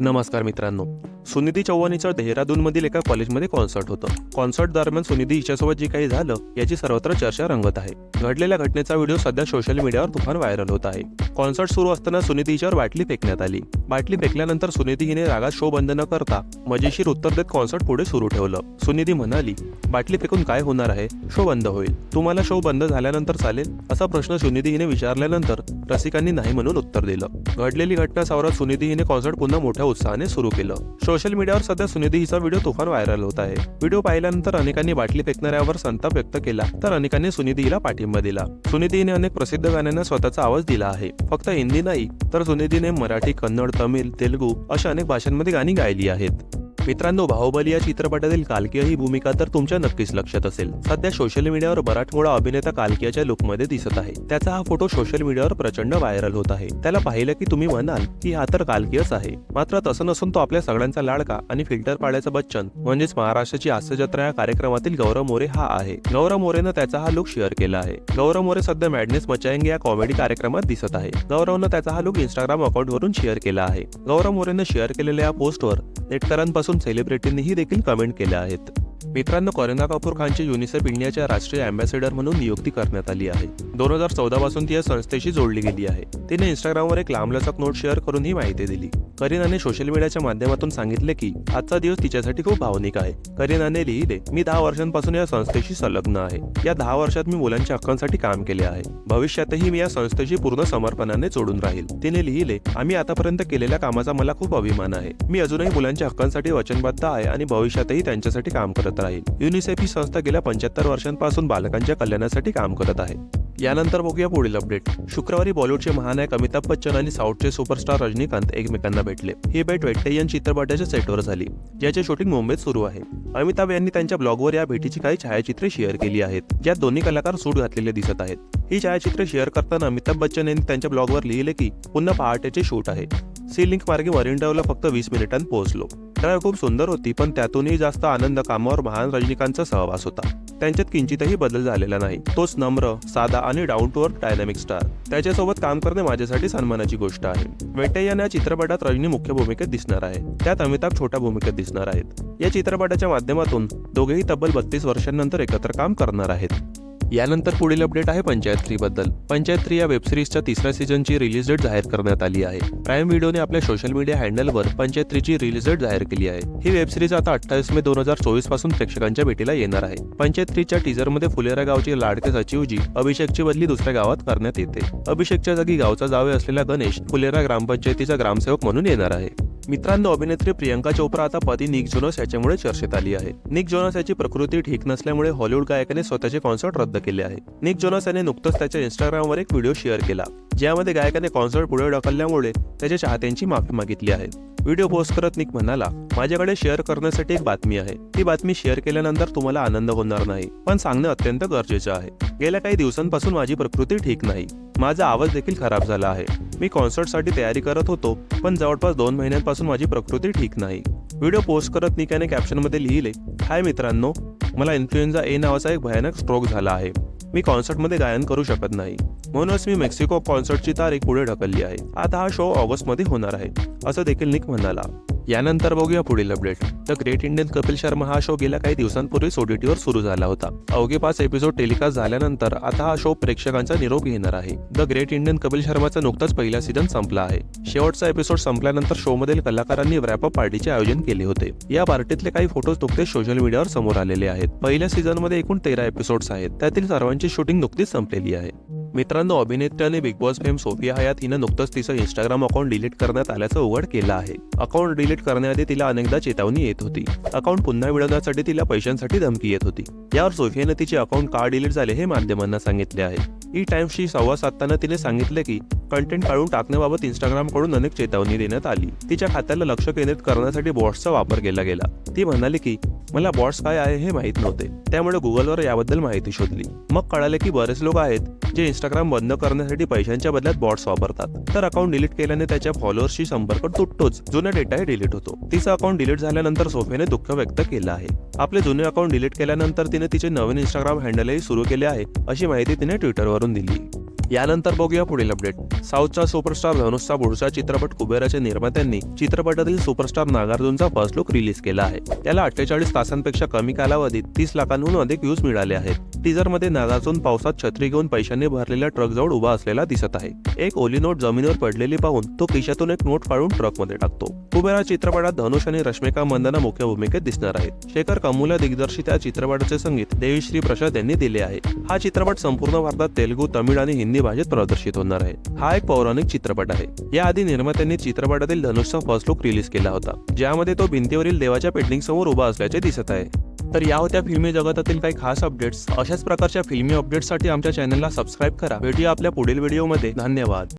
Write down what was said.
नमस्कार मित्रांनो. सुनिधी चौहानीचं देहरादूनमधील एका कॉलेजमध्ये कॉन्सर्ट होतं. कॉन्सर्ट दरम्यान सुनिधी हिच्यासोबत जे काही झालं याची सर्वत्र चर्चा रंगत आहे. घडलेल्या घटनेचा व्हिडिओ सध्या सोशल मीडियावर तुफान व्हायरल होत आहे. कॉन्सर्ट सुरू असताना सुनिधी हिच्यावर बाटली फेकण्यात आली. बाटली फेकल्यानंतर सुनिधी हिने रागात शो बंद न करता मजेशीर उत्तर देत कॉन्सर्ट पुढे सुरू ठेवलं. सुनिधी म्हणाली बाटली फेकून काय होणार आहे? शो बंद होईल. तुम्हाला शो बंद झाल्यानंतर चालेल? असा प्रश्न सुनिधी हिने विचारल्यानंतर रसिकांनी नाही म्हणून उत्तर दिलं. घडलेली घटना सावरत सुनिधी हिने कॉन्सर्ट पुन्हा मोठ्या उत्साहाने सुरू केलं. शो सोशल मीडियावर सध्या सुनिधी हिचा व्हिडिओ तुफान व्हायरल होत आहे. व्हिडिओ पाहिल्यानंतर अनेकांनी बाटली फेकणाऱ्यावर संताप व्यक्त केला तर अनेकांनी सुनिधी हिला पाठिंबा दिला. सुनिधीने हिने अनेक प्रसिद्ध गाण्यांना स्वतःचा आवाज दिला आहे. फक्त हिंदी नाही तर सुनिधीने मराठी कन्नड तमिळ तेलुगू अशा अनेक भाषांमध्ये गाणी गायली आहेत. मित्रांनो बाहुबली या चित्रपटातील कालकीय ही भूमिका तर तुमच्या नक्कीच लक्षात असेल. सध्या सोशल मीडियावर मराठमोळा अभिनेता कालकियाच्या लुकमध्ये दिसत आहे. त्याचा हा फोटो सोशल मीडियावर प्रचंड व्हायरल होत आहे. त्याला पाहिलं की तुम्ही म्हणाल की हा तर कालकीयच आहे. मात्र तसं नसून तो आपल्या सगळ्यांचा लाडका आणि फिल्टर पाड्याचा बच्चन म्हणजेच महाराष्ट्राची हास्य जत्रा या कार्यक्रमातील गौरव मोरे हा आहे. गौरव मोरेनं त्याचा हा लुक शेअर केला आहे. गौरव मोरे सध्या मॅडनेस मचायंगे या कॉमेडी कार्यक्रमात दिसत आहे. गौरवनं त्याचा हा लुक इंस्टाग्राम अकाउंटवरून शेअर केला आहे. गौरव मोरेनं शेअर केलेल्या या पोस्टवर नेटकरांपासून सेलिब्रिटींनीही देखील कमेंट केल्या आहेत. मित्रांनो करीना कपूर खानची युनिसेफ इंडियाच्या राष्ट्रीय अँबॅसेडर म्हणून नियुक्ती करण्यात आली आहे. दोन हजार चौदा पासून ती या संस्थेशी जोडली गेली आहे. तिने इंस्टाग्रामवर एक लांबलचक नोट शेअर करून ही माहिती दिली. करीनाने सोशल मीडियाच्या माध्यमातून सांगितले की आजचा दिवस तिच्यासाठी खूप भावनिक आहे. करीनाने लिहिले मी दहा वर्षांपासून या संस्थेशी संलग्न आहे. या दहा वर्षात मी मुलांच्या हक्कांसाठी काम केले आहे. भविष्यातही मी या संस्थेशी पूर्ण समर्पणाने जोडून राहील. तिने लिहिले आम्ही आतापर्यंत केलेल्या कामाचा मला खूप अभिमान आहे. मी अजूनही मुलांच्या हक्कांसाठी वचनबद्ध आहे आणि भविष्यातही त्यांच्यासाठी काम करत राहील. युनिसेफ ही संस्था गेल्या पंच्याहत्तर वर्षांपासून बालकांच्या कल्याणासाठी काम करत आहे. यानंतर बघूया पुढील अपडेट शुक्रवारी बॉलिवूडचे महानायक अमिताभ बच्चन आणि साऊथचे सुपरस्टार रजनीकांत एकमेकांना भेटले. ही भेट वेट्टेयन चित्रपटाच्या सेटवर झाली. ज्याचे शूटिंग मुंबईत सुरू आहे. अमिताभ यांनी त्यांच्या ब्लॉगवर या भेटीची काही छायाचित्रे शेअर केली आहेत. ज्यात दोन्ही कलाकार सूट घातलेले दिसत आहेत. ही छायाचित्रे शेअर करताना अमिताभ बच्चन यांनी त्यांच्या ब्लॉगवर लिहिले की पुन्हा पहाटेचे शूट आहे. सी लिंक मार्गे मरीन ड्राईव्हला फक्त वीस मिनिटांत पोहोचलो. ड्राईव्ह खूप सुंदर होती पण त्यातूनही जास्त आनंद कामावर महान रजनीकांतचा सहवास होता. त्यांच्यात किंचितही बदल झालेला नाही. तोच नम्र साधा आणि down to earth dynamic star. त्याच्यासोबत काम करणे माझ्यासाठी सन्मानाची गोष्ट आहे. वेटय्यान या चित्रपटात रजनी मुख्य भूमिकेत दिसणार आहे. त्यात अमिताभ छोट्या भूमिकेत दिसणार आहेत. या चित्रपटाच्या माध्यमातून दोघेही तब्बल बत्तीस वर्षांनंतर एकत्र काम करणार आहेत. यानंतर पुढील अपडेट आहे पंचायत थ्री बद्दल. पंचायत थ्री या वेबसिरीजच्या तिसऱ्या सीझनची रिलीज डेट जाहीर करण्यात आली आहे. प्राईम व्हिडिओने आपल्या सोशल मीडिया हँडलवर पंचायत थ्रीची रिलीज डेट जाहीर केली आहे. ही वेबसिरीज आता अठ्ठावीस मे दोन हजार चोवीसपासून प्रेक्षकांच्या भेटीला येणार आहे. पंचायत थ्रीच्या टीजरमध्ये फुलेरा गावचे लाडके सचिवजी अभिषेकची बदली दुसऱ्या गावात करण्यात येते. अभिषेकच्या जागी गावचा जावे असलेला गणेश फुलेरा ग्रामपंचायतीचा ग्रामसेवक म्हणून येणार आहे. मित्रांनो अभिनेत्री प्रियंका चोप्रा आता पती निक जोनस याच्यामुळे चर्चेत आली आहे. निक जोनस याची प्रकृती ठीक नसल्यामुळे हॉलिवूड गायकाने स्वतःचे कॉन्सर्ट रद्द केले आहे. निक जोनस याने नुकतंच त्याच्या इंस्टाग्रामवर एक व्हिडिओ शेअर केला. ज्यामध्ये गायकाने कॉन्सर्ट पुढे ढकलल्यामुळे त्याच्या चाहत्यांची माफी मागितली आहे. व्हिडिओ पोस्ट करत निक म्हणाला माझ्याकडे शेअर करण्यासाठी एक बातमी आहे. ती बातमी शेअर केल्यानंतर तुम्हाला आनंद होणार नाही. पण सांगणं अत्यंत गरजेचं आहे. गेल्या काही दिवसांपासून माझी प्रकृती ठीक नाही. माझा आवाज देखील खराब झाला आहे. मी कॉन्सर्टसाठी तयारी करत होतो पण जवळपास दोन महिन्यांपासून माझी प्रकृती ठीक नाही. व्हिडिओ पोस्ट करत निकाने कॅप्शनमध्ये लिहिले हाय मित्रांनो मला इन्फ्लुएन्झा ए नावाचा एक भयानक स्ट्रोक झाला आहे. मी कॉन्सर्टमध्ये गायन करू शकत नाही. म्हणूनच मी मेक्सिको कॉन्सर्टची तारीख पुढे ढकलली आहे. आता हा शो ऑगस्टमध्ये होणार आहे असं देखील निक म्हणाला. यानंतर बघूया पुढील update. The great Indian Kapil Sharma हा शो गेल्या काही दिवसांपूर्वी ओटीटीवर सुरू झाला होता. अवघे पाच एपिसोड टेलिकास्ट झाल्यानंतर आता हा शो प्रेक्षकांचा निरोप घेणार आहे. द ग्रेट इंडियन कपिल शर्माचा नुकताच पहिला सीझन संपला आहे. शेवटचा एपिसोड संपल्यानंतर शो मधील कलाकारांनी रॅपअप पार्टीचे आयोजन केले होते. या पार्टीतले काही फोटोज नुकतेच सोशल मीडियावर समोर आलेले आहेत. पहिल्या सीझनमध्ये एकूण तेरा एपिसोड्स आहेत. त्यातील सर्वांची शूटिंग नुकतीच संपलेली आहे. मित्रांनो अभिनेत्याने Bigg Boss fame Sofia Hayat हिनं नुकतंच तिचं इंस्टाग्राम अकाउंट डिलीट करण्यात आल्याचं उघड केलं आहे. अकाउंट डिलीट करण्याआधी तिला अनेकदा चेतावणी येत होती. अकाउंट पुन्हा मिळवण्यासाठी तिला पैशांसाठी धमकी येत होती. यावर सोफियाने तिचे अकाउंट का डिलीट झाले हे माध्यमांना सांगितले आहे. ई टाइम्सशी संवाद साधताना तिने सांगितले की कंटेंट काढून टाकण्याबाबत इंस्टाग्रामकडून अनेक चेतावणी देण्यात आली. तिच्या खात्याला लक्ष केंद्रित करण्यासाठी बॉट्सचा वापर केला गेला. ती म्हणाली की मला बॉट्स काय आहे हे माहीत नव्हते. त्यामुळे गुगलवर याबद्दल माहिती शोधली. मग कळाले की बरेच लोक आहेत जे इंस्टाग्राम बंद करण्यासाठी पैशांच्या बदल्यात बॉट्स वापरतात. तर अकाउंट डिलीट केल्याने त्याच्या फॉलोअर्सशी संपर्क तुटतोच. जुना डेटाही डिलीट होतो. तिचं अकाउंट डिलीट झाल्यानंतर सोफेने दुःख व्यक्त केलं आहे. आपले जुने अकाउंट डिलीट केल्यानंतर तिने तिचे नवीन इंस्टाग्राम हँडलही सुरू केले आहे अशी माहिती तिने ट्विटरवरून दिली. यानंतर बघूया पुढील अपडेट. साऊथचा सुपरस्टार धनुषचा पुढचा चित्रपट कुबेराच्या निर्मात्यांनी चित्रपटातील सुपरस्टार नागार्जुनचा फर्स्ट लुक रिलीज केला आहे. त्याला अठ्ठेचाळीस तासांपेक्षा कमी कालावधीत तीस लाखांहून अधिक व्ह्यूज मिळाले आहेत. टीजरमध्ये नागार्जुन पावसात छत्री घेऊन पैशांनी भरलेल्या ट्रकजवळ उभा असलेला दिसत आहे. एक ओली नोट जमिनीवर पडलेली पाहून तो खिशातून एक नोट काढून ट्रकमध्ये टाकतो. कुबेरा चित्रपटात धनुष आणि रश्मिका मंदना मुख्य भूमिकेत दिसणार आहेत. शेखर कमुला दिग्दर्शित या चित्रपटाचे संगीत देवीश्री प्रसाद यांनी दिले आहे. हा चित्रपट संपूर्ण भारतात तेलुगू तमिळ आणि हिंदी भाषेत प्रदर्शित होणार आहे. हा एक पौराणिक चित्रपट आहे. याआधी निर्मात्यांनी चित्रपटातील धनुषचा फर्स्ट लुक रिलीज केला होता ज्यामध्ये तो भिंतीवरील देवाच्या पेंटिंग समोर उभा असल्याचे दिसत आहे. तर या होत्या फिल्मी जगतातील काही खास अपडेट्स अशाच प्रकारच्या फिल्मी अपडेट्ससाठी आमच्या चॅनलला सबस्क्राईब करा. भेटूया आपल्या पुढील व्हिडिओमध्ये धन्यवाद.